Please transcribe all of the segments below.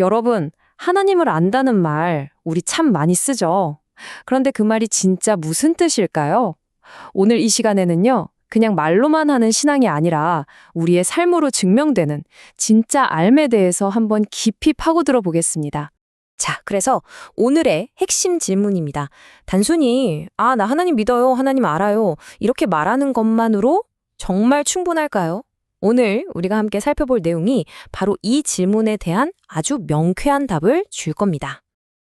여러분, 하나님을 안다는 말, 우리 참 많이 쓰죠. 그런데 그 말이 진짜 무슨 뜻일까요? 오늘 이 시간에는요, 그냥 말로만 하는 신앙이 아니라 우리의 삶으로 증명되는 진짜 삶에 대해서 한번 깊이 파고들어 보겠습니다. 자, 그래서 오늘의 핵심 질문입니다. 단순히, 아, 나 하나님 믿어요, 하나님 알아요, 이렇게 말하는 것만으로 정말 충분할까요? 오늘 우리가 함께 살펴볼 내용이 바로 이 질문에 대한 아주 명쾌한 답을 줄 겁니다.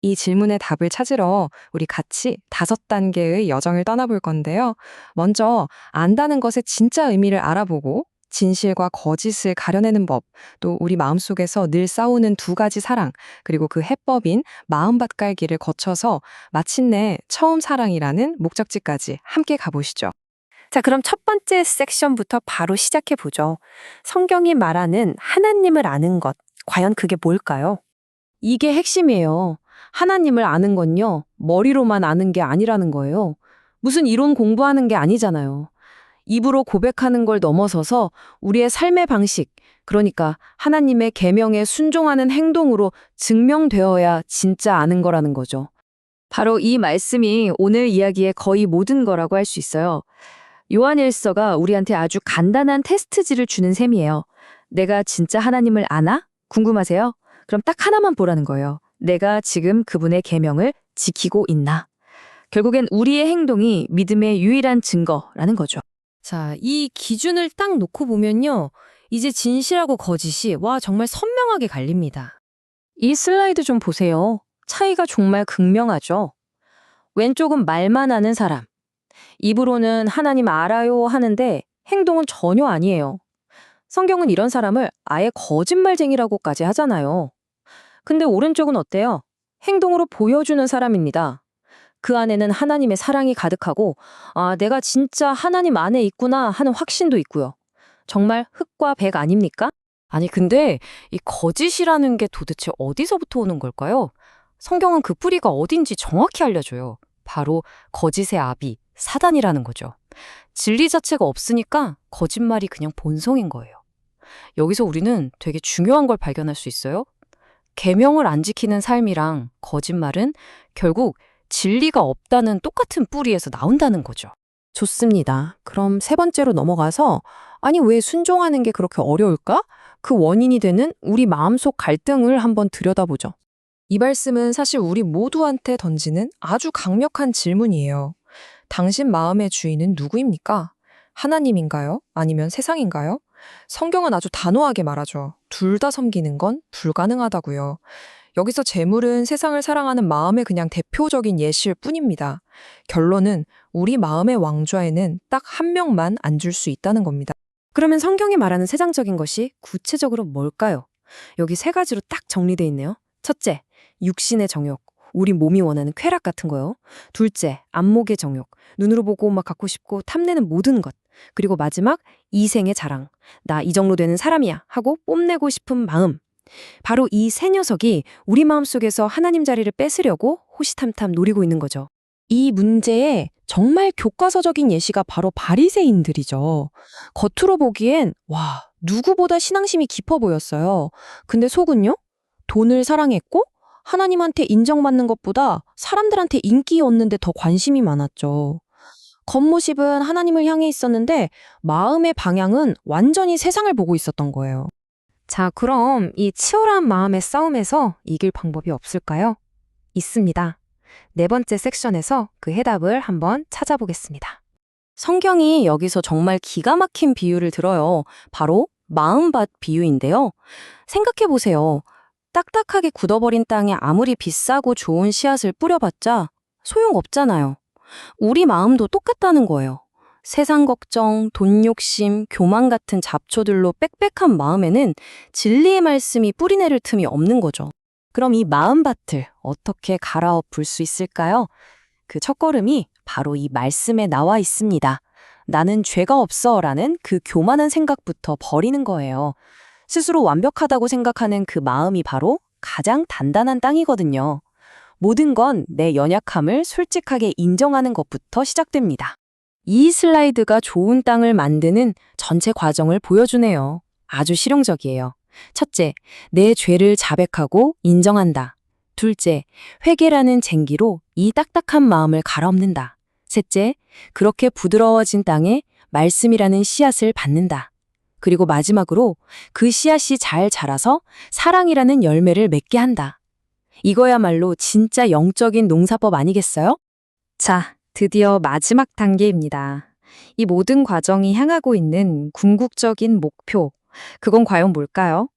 이 질문의 답을 찾으러 우리 같이 다섯 단계의 여정을 떠나볼 건데요. 먼저 안다는 것의 진짜 의미를 알아보고 진실과 거짓을 가려내는 법, 또 우리 마음속에서 늘 싸우는 두 가지 사랑, 그리고 그 해법인 마음밭갈기를 거쳐서 마침내 처음 사랑이라는 목적지까지 함께 가보시죠. 자, 그럼 첫 번째 섹션부터 바로 시작해 보죠. 성경이 말하는 하나님을 아는 것, 과연 그게 뭘까요? 이게 핵심이에요. 하나님을 아는 건요, 머리로만 아는 게 아니라는 거예요. 무슨 이론 공부하는 게 아니잖아요. 입으로 고백하는 걸 넘어서서 우리의 삶의 방식, 그러니까 하나님의 계명에 순종하는 행동으로 증명되어야 진짜 아는 거라는 거죠. 바로 이 말씀이 오늘 이야기의 거의 모든 거라고 할 수 있어요. 요한일서가 우리한테 아주 간단한 테스트지를 주는 셈이에요. 내가 진짜 하나님을 아나? 궁금하세요? 그럼 딱 하나만 보라는 거예요. 내가 지금 그분의 계명을 지키고 있나? 결국엔 우리의 행동이 믿음의 유일한 증거라는 거죠. 자, 이 기준을 딱 놓고 보면요. 이제 진실하고 거짓이 와 정말 선명하게 갈립니다. 이 슬라이드 좀 보세요. 차이가 정말 극명하죠. 왼쪽은 말만 하는 사람. 입으로는 하나님 알아요 하는데 행동은 전혀 아니에요. 성경은 이런 사람을 아예 거짓말쟁이라고까지 하잖아요. 근데 오른쪽은 어때요? 행동으로 보여주는 사람입니다. 그 안에는 하나님의 사랑이 가득하고, 아, 내가 진짜 하나님 안에 있구나 하는 확신도 있고요. 정말 흙과 백 아닙니까? 아니, 근데 이 거짓이라는 게 도대체 어디서부터 오는 걸까요? 성경은 그 뿌리가 어딘지 정확히 알려줘요. 바로 거짓의 아비, 사단이라는 거죠. 진리 자체가 없으니까 거짓말이 그냥 본성인 거예요. 여기서 우리는 되게 중요한 걸 발견할 수 있어요. 계명을 안 지키는 삶이랑 거짓말은 결국 진리가 없다는 똑같은 뿌리에서 나온다는 거죠. 좋습니다. 그럼 세 번째로 넘어가서 아니 왜 순종하는 게 그렇게 어려울까? 그 원인이 되는 우리 마음속 갈등을 한번 들여다보죠. 이 말씀은 사실 우리 모두한테 던지는 아주 강력한 질문이에요. 당신 마음의 주인은 누구입니까? 하나님인가요? 아니면 세상인가요? 성경은 아주 단호하게 말하죠. 둘 다 섬기는 건 불가능하다고요. 여기서 재물은 세상을 사랑하는 마음의 그냥 대표적인 예시일 뿐입니다. 결론은 우리 마음의 왕좌에는 딱 한 명만 앉을 수 있다는 겁니다. 그러면 성경이 말하는 세상적인 것이 구체적으로 뭘까요? 여기 세 가지로 딱 정리돼 있네요. 첫째, 육신의 정욕. 우리 몸이 원하는 쾌락 같은 거요. 둘째, 안목의 정욕. 눈으로 보고 막 갖고 싶고 탐내는 모든 것. 그리고 마지막, 이생의 자랑. 나 이 정도 되는 사람이야 하고 뽐내고 싶은 마음. 바로 이 세 녀석이 우리 마음속에서 하나님 자리를 뺏으려고 호시탐탐 노리고 있는 거죠. 이 문제의 정말 교과서적인 예시가 바로 바리새인들이죠. 겉으로 보기엔 와, 누구보다 신앙심이 깊어 보였어요. 근데 속은요? 돈을 사랑했고 하나님한테 인정받는 것보다 사람들한테 인기 얻는데 더 관심이 많았죠. 겉모습은 하나님을 향해 있었는데 마음의 방향은 완전히 세상을 보고 있었던 거예요. 자, 그럼 이 치열한 마음의 싸움에서 이길 방법이 없을까요? 있습니다. 네 번째 섹션에서 그 해답을 한번 찾아보겠습니다. 성경이 여기서 정말 기가 막힌 비유를 들어요. 바로 마음밭 비유인데요. 생각해 보세요. 딱딱하게 굳어버린 땅에 아무리 비싸고 좋은 씨앗을 뿌려봤자 소용없잖아요. 우리 마음도 똑같다는 거예요. 세상 걱정, 돈 욕심, 교만 같은 잡초들로 빽빽한 마음에는 진리의 말씀이 뿌리내릴 틈이 없는 거죠. 그럼 이 마음밭을 어떻게 갈아엎을 수 있을까요? 그 첫걸음이 바로 이 말씀에 나와 있습니다. 나는 죄가 없어 라는 그 교만한 생각부터 버리는 거예요. 스스로 완벽하다고 생각하는 그 마음이 바로 가장 단단한 땅이거든요. 모든 건 내 연약함을 솔직하게 인정하는 것부터 시작됩니다. 이 슬라이드가 좋은 땅을 만드는 전체 과정을 보여주네요. 아주 실용적이에요. 첫째, 내 죄를 자백하고 인정한다. 둘째, 회개라는 쟁기로 이 딱딱한 마음을 갈아엎는다. 셋째, 그렇게 부드러워진 땅에 말씀이라는 씨앗을 받는다. 그리고 마지막으로 그 씨앗이 잘 자라서 사랑이라는 열매를 맺게 한다. 이거야말로 진짜 영적인 농사법 아니겠어요? 자, 드디어 마지막 단계입니다. 이 모든 과정이 향하고 있는 궁극적인 목표. 그건 과연 뭘까요?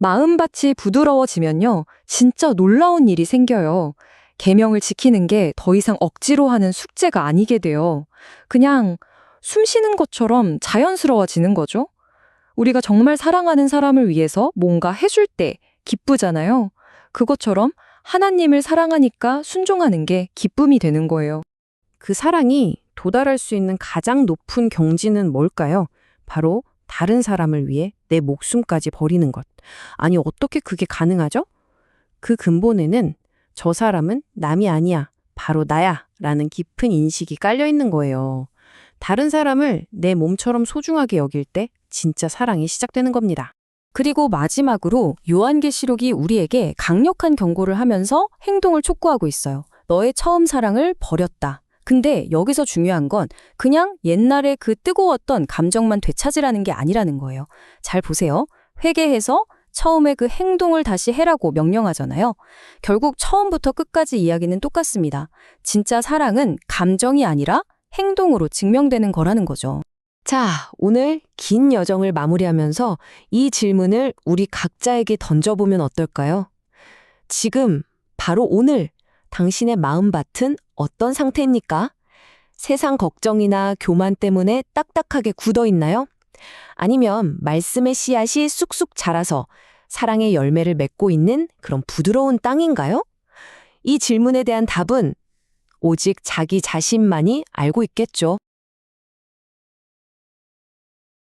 마음밭이 부드러워지면요. 진짜 놀라운 일이 생겨요. 계명을 지키는 게 더 이상 억지로 하는 숙제가 아니게 돼요. 그냥 숨 쉬는 것처럼 자연스러워지는 거죠. 우리가 정말 사랑하는 사람을 위해서 뭔가 해줄 때 기쁘잖아요. 그것처럼 하나님을 사랑하니까 순종하는 게 기쁨이 되는 거예요. 그 사랑이 도달할 수 있는 가장 높은 경지는 뭘까요? 바로 다른 사람을 위해 내 목숨까지 버리는 것. 아니, 어떻게 그게 가능하죠? 그 근본에는 저 사람은 남이 아니야. 바로 나야. 라는 깊은 인식이 깔려 있는 거예요. 다른 사람을 내 몸처럼 소중하게 여길 때 진짜 사랑이 시작되는 겁니다. 그리고 마지막으로 요한계시록이 우리에게 강력한 경고를 하면서 행동을 촉구하고 있어요. 너의 처음 사랑을 버렸다. 근데 여기서 중요한 건 그냥 옛날에 그 뜨거웠던 감정만 되찾으라는 게 아니라는 거예요. 잘 보세요. 회개해서 처음에 그 행동을 다시 해라고 명령하잖아요. 결국 처음부터 끝까지 이야기는 똑같습니다. 진짜 사랑은 감정이 아니라 행동으로 증명되는 거라는 거죠. 자, 오늘 긴 여정을 마무리하면서 이 질문을 우리 각자에게 던져보면 어떨까요? 지금, 바로 오늘, 당신의 마음밭은 어떤 상태입니까? 세상 걱정이나 교만 때문에 딱딱하게 굳어 있나요? 아니면 말씀의 씨앗이 쑥쑥 자라서 사랑의 열매를 맺고 있는 그런 부드러운 땅인가요? 이 질문에 대한 답은 오직 자기 자신만이 알고 있겠죠.